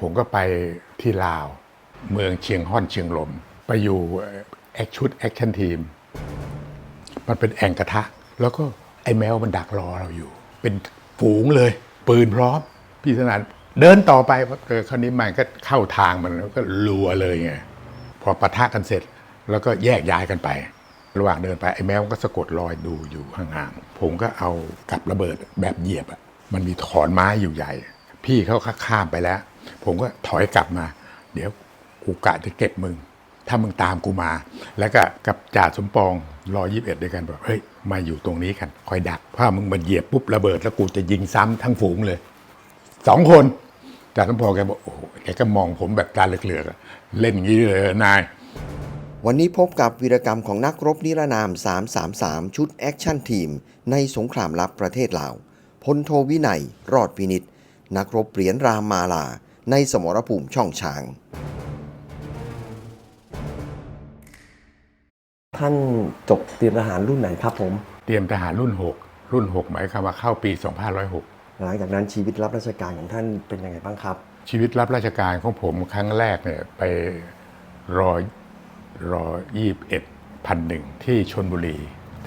ผมก็ไปที่ลาว เมืองเชียงฮ่อนเชียงลม ไปอยู่แอคชุดแอคชั่นทีม มันเป็นแอ่งกระทะ แล้วก็ไอ้แมวมันดักรอเราอยู่ เป็นฝูงเลย ปืนพร้อม พี่สนานเดินต่อไปเพราะเออคราวนี้มันก็เข้าทางมันแล้วก็รัวเลยไงพอปะทะกันเสร็จ แล้วก็แยกย้ายกันไป ระหว่างเดินไปไอ้แมวก็สะกดรอยดูอยู่ห่างๆผมก็เอากับระเบิดแบบเหยียบอะมันมีขอนไม้อยู่ใหญ่ พี่เขาข้ามไปแล้ว ผมก็ถอยกลับมา เดี๋ยวกูกะจะเก็บมึง ถ้ามึงตามกูมา แล้วก็กับจ่าสมปองรอยี่สิบเอ็ดด้วยกันบอกเฮ้ยมาอยู่ตรงนี้กันคอยดักถ้ามึงมาเหยียบปุ๊บระเบิดแล้วกูจะยิงซ้ำทั้งฝูงเลยสองคนจ่าสมปองแกบอกโอ้โหแกก็มองผมแบบตาเหลือกๆอะเล่นอย่างนี้เลยนายวันนี้พบกับวีรกรรมของนักรบนิรนาม 333 ชุดแอคชั่นทีม ในสงครามลับประเทศลาวพลโทวินัย รอดวินิตนักรบเหรียญรามมาลา ในสมรภูมิช่องช้าง ท่านจบเตรียมทหารรุ่นไหนครับผม เตรียมทหารรุ่น 6 รุ่น 6 หมายความว่าเข้าปี 2506 หลังจากนั้นชีวิตรับราชการของท่านเป็นยังไงบ้างครับ ชีวิตรับราชการของผมครั้งแรกเนี่ยไปรอรอยี่บเอ็ดพันหนึ่งที่ชนบุรี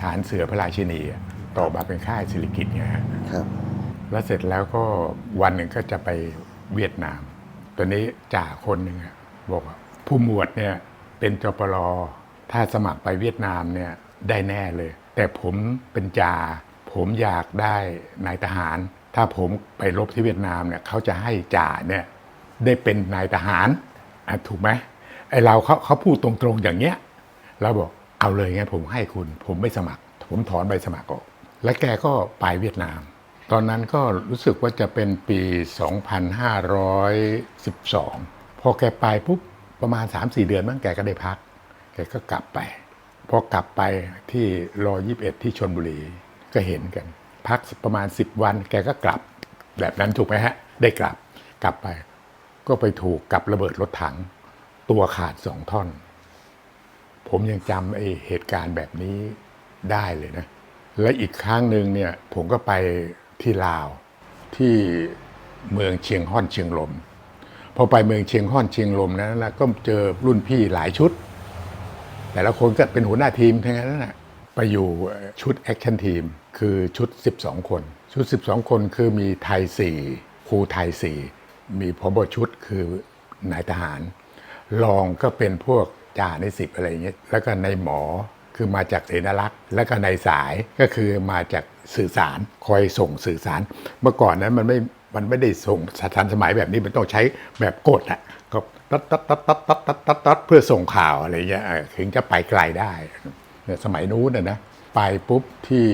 ฐานเสือพระราชินีอะต่อมาเป็นค่ายสิริกิตไงฮะครับ แล้วเสร็จแล้วก็วันหนึ่งก็จะไปเวียดนามต อนนี้จ่าคนหนึ่งบอกว่าผู้หมวดเนี่ยเป็นจปรถ้าสมัครไปเวียดนามเนี่ยได้แน่เลย แต่ผมเป็นจ่าผมอยากได้นายทหาร ถ้าผมไปรบที่เวียดนามเนี่ยเขาจะให้จ่าเนี่ยได้เป็นนายทหารถูกไหมไอเราเขาเขาพูดตรงๆอย่างเงี้ยเราบอกเอาเลยไงผมให้คุณ ผมไม่สมัคร ผมถอนใบสมัครออก และแกก็ไปเวียดนาม ตอนนั้นก็รู้สึกว่าจะเป็นปี 2512 พอแกไปปุ๊บประมาณ 3-4 เดือนมั้งแกก็ได้พัก แกก็กลับไป พอกลับไปที่รอ21 ที่ชนบุรีก็เห็นกัน พักประมาณ 10 วันแกก็กลับ แบบนั้นถูกไหมฮะ ได้กลับกลับไป ก็ไปถูกกับระเบิดรถถัง ตัวขาดสองท่อน ผมยังจำไอ้เหตุการณ์แบบนี้ได้เลยนะ และอีกครั้งหนึ่งเนี่ยผมก็ไป ที่ลาวที่เมืองเชียงฮ่อนเชียงลม พอไปเมืองเชียงฮ่อนเชียงลมนั้นนะก็เจอรุ่นพี่หลายชุด แต่ละคนก็เป็นหัวหน้าทีมทั้งนั้นนะไปอยู่ชุดแอคชั่นทีมคือชุด 12 คน ชุด 12 คนคือมีไทย 4 ครูไทย 4 มีพบชุดคือนายทหารรองก็เป็นพวกจ่าในสิบอะไรอย่างเงี้ยแล้วก็ในหมอ คือมาจากเสนารักษ์ แล้วก็ในสายก็คือมาจากสื่อสารคอยส่งสื่อสาร เมื่อก่อนนั้นมันไม่มันไม่ได้ส่งทันสมัยแบบนี้มันต้องใช้แบบกดอะก็ตัดตัดตัดตัดตัดตัดตัดตัดเพื่อส่งข่าวอะไรเงี้ยเออถึงจะไปไกลได้เนี่ยสมัยนู้นนะนะไปปุ๊บที่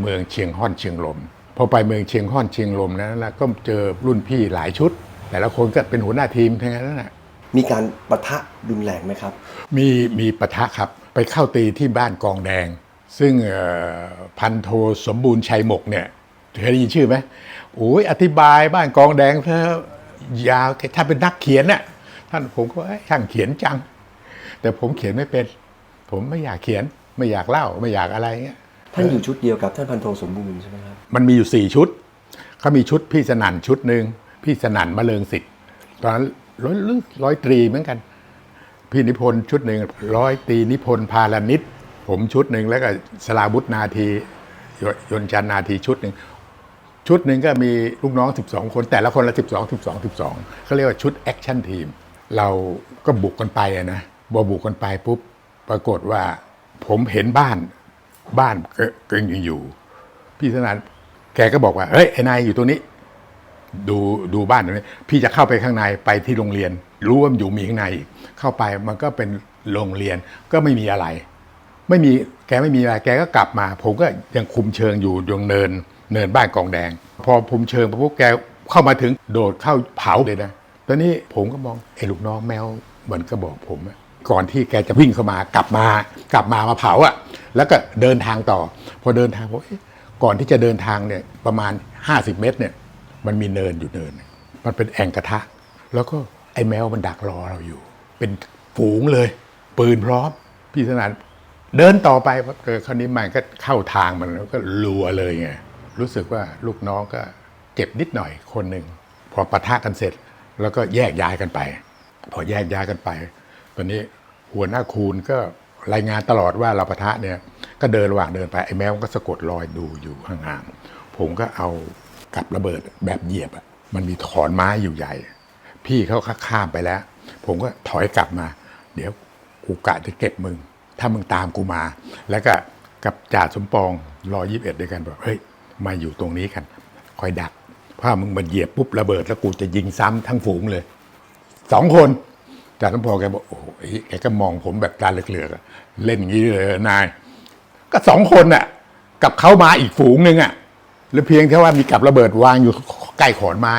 เมืองเชียงฮ่อนเชียงลมพอไปเมืองเชียงฮ่อนเชียงลมนั้นแล้วก็เจอรุ่นพี่หลายชุด แต่ละคนก็เป็นหัวหน้าทีมทั้งนั้นนะมีการประทะรุนแรงไหมครับ มีมีปะทะครับ ไปเข้าตีที่บ้านกองแดง ซึ่งเอ่อพันโทสมบูรณ์ชัยหมกเนี่ยเคยได้ยินชื่อไหมโอ้ยอธิบายบ้านกองแดงเธอยาวถ้าเป็นนักเขียนน่ะท่านผมก็เอ้ยช่างเขียนจัง แต่ผมเขียนไม่เป็น ผมไม่อยากเขียนไม่อยากเล่าไม่อยากอะไรเงี้ยท่านอยู่ชุดเดียวกับท่านพันโทสมบูรณ์ใช่ไหมครับมันมีอยู่สี่ชุดเขามีชุดพี่สนั่นชุดหนึ่งพี่สนั่นมะเริงสิทธิ์ตอนนั้นร้อยร้อยตรีเหมือนกัน พี่นิพนธ์ชุดหนึ่งร้อยตีนิพนธ์พาลนิดผมชุดหนึ่งแล้วก็สลาบุตรนาทียยนจันนาทีชุดหนึ่งชุดหนึ่งก็มีลูกน้อง 12 คน แต่ละคนละ 12 12 12เขาเรียกว่าชุดแอคชั่นทีมเราก็บุกกันไปนะบอบุกกันไปปุ๊บปรากฏว่าผมเห็นบ้านบ้านก็ก็ยังอยู่ พี่สนานแกก็บอกว่าเฮ้ยไอ้นายอยู่ตรงนี้ ดูดูบ้านตรงนี้ พี่จะเข้าไปข้างในไปที่โรงเรียน รู้ว่ามันอยู่มีข้างในเข้าไปมันก็เป็นโรงเรียนก็ไม่มีอะไร ไม่มีแกไม่มีอะไรแกก็กลับมา ผมก็ยังคุมเชิงอยู่ยงเนิน เนินบ้านกองแดง พอคุมเชิงพวกแกเข้ามาถึงโดดเข้าเผาเลยนะตอนนี้ผมก็มองไอ้ลูกน้องแมวมือนก็บอกผมก่อนที่แกจะวิ่งเข้ามากลับมากลับมามาเผาอะแล้วก็เดินทางต่อ พอเดินทางผมเอ๊ะก่อนที่จะเดินทางเนี่ยประมาณ 50 เมตรเนี่ยมันมีเนินอยู่เนิน มันเป็นแอ่งกระทะ แล้วก็ ไอ้แมวมันดักรอเราอยู่ เป็นฝูงเลย ปืนพร้อม พี่สนานเดินต่อไปเพราะเออคราวนี้มันก็เข้าทางมันแล้วก็รัวเลยไงรู้สึกว่าลูกน้องก็เจ็บนิดหน่อยคนหนึ่งพอปะทะกันเสร็จ แล้วก็แยกย้ายกันไป พอแยกย้ายกันไป ตอนนี้หัวหน้าคูณก็รายงานตลอดว่าเราปะทะเนี่ย ก็เดินระหว่างเดินไปไอ้แมวก็สะกดรอยดูอยู่ห่างๆผมก็เอากับระเบิดแบบเหยียบอะมันมีถอนไม้อยู่ใหญ่ พี่เขาข้ามไปแล้ว ผมก็ถอยกลับมา เดี๋ยวกูกะจะเก็บมึง ถ้ามึงตามกูมา แล้วก็กับจ่าสมปองรอยิบเอ็ดด้วยกันบอกเฮ้ยมาอยู่ตรงนี้กัน คอยดักเพรามึงมาเหยียบปุ๊บระเบิด แล้วกูจะยิงซ้ำทั้งฝูงเลยสองคนจ่าสมพงแกบอกโอ้โหแกก็มองผมแบบตาเหลือกๆอะเล่นอย่างนี้เลยนาย ก็สองคนน่ะ กับเขามาอีกฝูงหนึ่งอะแล้วเพียงแค่ว่ามีกับระเบิดวางอยู่ใกล้ขอนไม้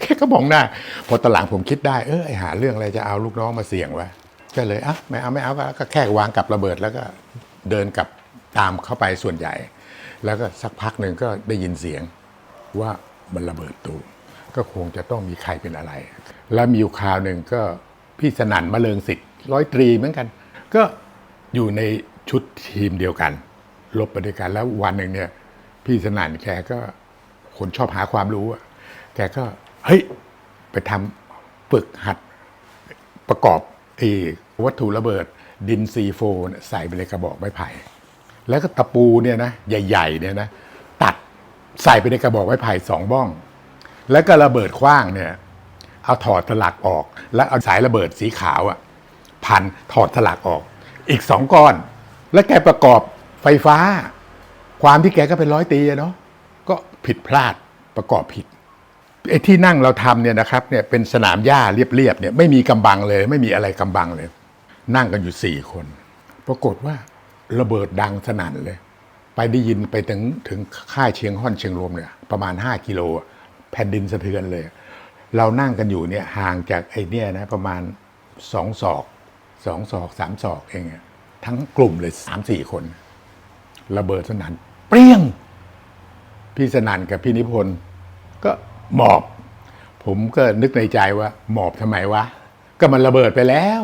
แค่ก็มองหน้า พอตอนหลังผมคิดได้เออไอหาเรื่องอะไรจะเอาลูกน้องมาเสี่ยงวะก็เลยอะไม่เอาไม่เอาก็แค่วางกับระเบิดแล้วก็เดินกลับตามเข้าไปส่วนใหญ่ แล้วก็สักพักหนึ่งก็ได้ยินเสียงว่ามันระเบิดตูมก็คงจะต้องมีใครเป็นอะไร แล้วมีอยู่คราวหนึ่งก็พี่สนั่นมะเริงสิทธิ์ร้อยตรีเหมือนกัน ก็อยู่ในชุดทีมเดียวกันลบไปด้วยกันแล้ววันหนึ่งเนี่ย พี่สนั่นแกก็คนชอบหาความรู้อะแกก็ เฮ้ย ไปทำฝึกหัดประกอบไอ้วัตถุระเบิดดินซีโฟนใส่ไปในกระบอกไม้ไผ่ แล้วก็ตะปูเนี่ยนะใหญ่ๆเนี่ยนะตัดใส่ไปในกระบอกไม้ไผ่สองบ้อง แล้วก็ระเบิดขว้างเนี่ยเอาถอดสลักออก แล้วเอาสายระเบิดสีขาวอะ่ะพันถอดสลักออก อีกสองก้อน แล้วแกประกอบไฟฟ้า ความที่แกก็เป็นร้อยตีเนาะก็ผิดพลาดประกอบผิด ไอ้ที่นั่งเราทำเนี่ยนะครับเนี่ยเป็นสนามหญ้าเรียบๆเนี่ยไม่มีกำบังเลย ไม่มีอะไรกำบังเลย นั่งกันอยู่สี่คน ปรากฏว่าระเบิดดังสนั่นเลย ไปได้ยินไปถึงถึงค่ายเชียงฮ่อนเชียงรวมเนี่ยประมาณ 5 กิโลอะแผ่นดินสะเทือนเลย เรานั่งกันอยู่เนี่ยห่างจากไอ้เนี่ยนะประมาณสองศอกสองศอกสามศอกเองอะทั้งกลุ่มเลยสามสี่คน ระเบิดสนั่นเปรี้ยง พี่สนั่นกับพี่นิพนธ์ก็ หมอบ ผมก็นึกในใจว่า หมอบทำไมวะ ก็มันระเบิดไปแล้ว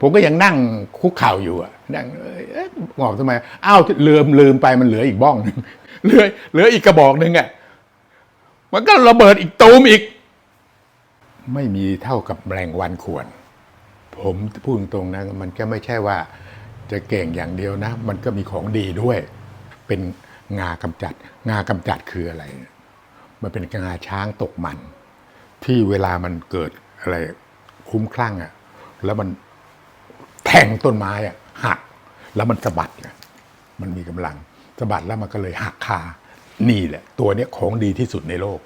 ผมก็ยังนั่งคุกเข่าอยู่อะนั่งเอ๊ะหมอบทำไมอ้าวลืมลืมไปมันเหลืออีกบ้องหนึ่งเหลือเหลืออีกกระบอกหนึ่งอะมันก็ระเบิดอีกตูมอีก ไม่มีเท่ากับแมลงวันควร ผมพูดตรงๆนะมันก็ไม่ใช่ว่าจะเก่งอย่างเดียวนะ มันก็มีของดีด้วย เป็นงากำจัด งากำจัดคืออะไร มันเป็นงาช้างตกมัน ที่เวลามันเกิดอะไรคุ้มคลั่งอะ่ะแล้วมันแทงต้นไม้อะ่ะหัก แล้วมันสะบัดอะมันมีกำลังสะบัดแล้วมันก็เลยหักคานี่แหละ ตัวเนี้ยของดีที่สุดในโลก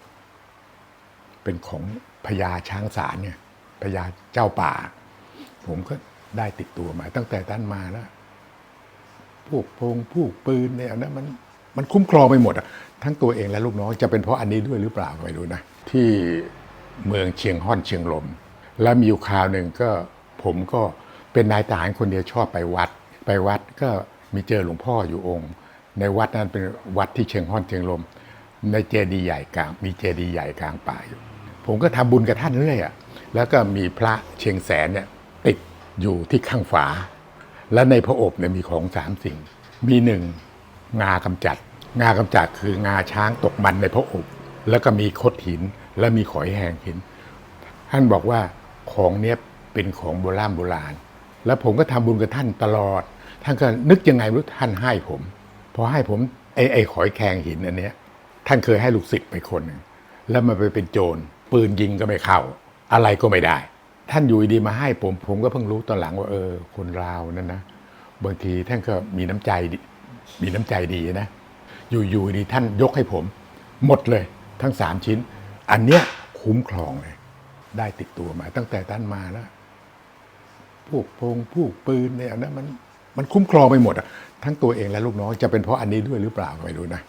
เป็นของพญาช้างสารเนี่ยพญาเจ้าป่า ผมก็ได้ติดตัวมา ตั้งแต่ตั้นมาแล้วพวกพงพวกปืนเนี่ยนะมัน มันคุ้มครองไปหมดอะทั้งตัวเองและลูกน้องจะเป็นเพราะอันนี้ด้วยหรือเปล่าไม่รู้นะ ที่เมืองเชียงฮ่อนเชียงลม แล้วมีอยู่คราวหนึ่งก็ผมก็เป็นนายทหารคนเดียวชอบไปวัด ไปวัดก็มีเจอหลวงพ่ออยู่องค์ ในวัดนั้นเป็นวัดที่เชียงฮ่อนเชียงลม ในเจดีย์ใหญ่กลาง มีเจดีย์ใหญ่กลางป่าอยู่ ผมก็ทำบุญกับท่านเรื่อยอะแล้วก็มีพระเชียงแสนเนี่ยติดอยู่ที่ข้างฝา และในพระอบเนี่ยมีของสามสิ่ง มีหนึ่ง งากำจัด งากำจัดคืองาช้างตกมันในพระอบแล้วก็มีคดหินและมีขอยแหงหิน ท่านบอกว่าของเนี้ยเป็นของโบราณโบราณ แล้วผมก็ทำบุญกับท่านตลอด ท่านก็นึกยังไงรู้ท่านให้ผมพอให้ผมไอ้ไอ้ขอยแคงหินอันเนี้ย ท่านเคยให้ลูกศิษย์ไปคนหนึ่งแล้วมันไปเป็นโจรปืนยิงก็ไม่เข้า อะไรก็ไม่ได้ ท่านอยู่ดีมาให้ผม ผมก็เพิ่งรู้ตอนหลังว่าเออ คนลาวนั่นนะบางทีท่านก็มีน้ำใจดี มีน้ำใจดีนะ อยู่ๆดีท่านยกให้ผม หมดเลยทั้งสามชิ้น อันเนี้ยคุ้มครองเลย ได้ติดตัวมา ตั้งแต่ท่านมาแล้วพวกพงพวกปืนเนี่ยนะมันมันคุ้มครองไปหมดอะทั้งตัวเองและลูกน้องจะเป็นเพราะอันนี้ด้วยหรือเปล่าไม่รู้นะ